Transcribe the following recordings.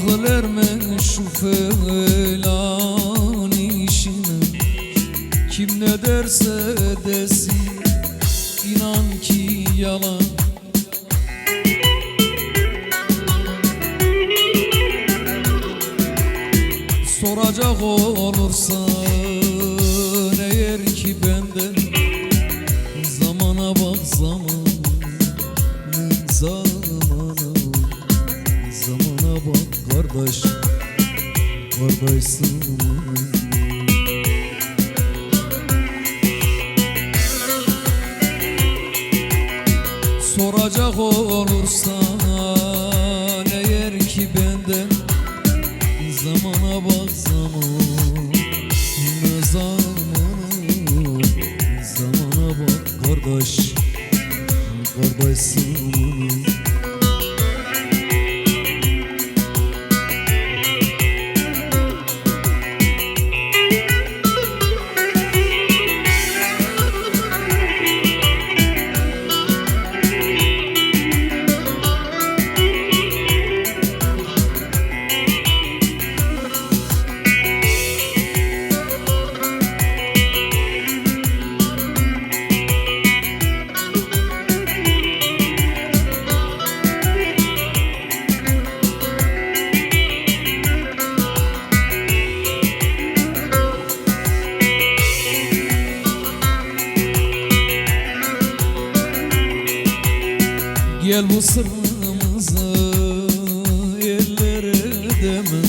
Akıl erme şu falan işine. Kim ne derse desin inan ki yalan. Soracak olursan eğer ki benden kardeş Kardeşsin. Soracak olursan eğer ki benden? Zamana bak zaman Ne zamanı Zamana bak kardeş Kardeşsin Gel bu sırrımızı ellere deme.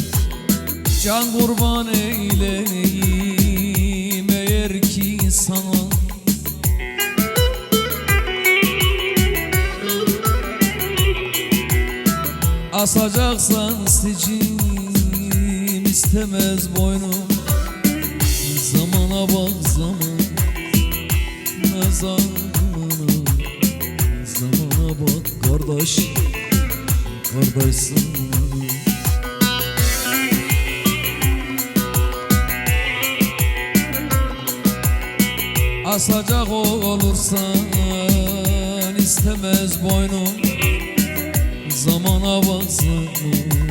Can kurban eyleyim eğer ki sana. Asacaksan sicim istemez boynum Zamana bak zaman ne kardeş Kardeşsin Asacak olursan istemez boynum Zamana bak zaman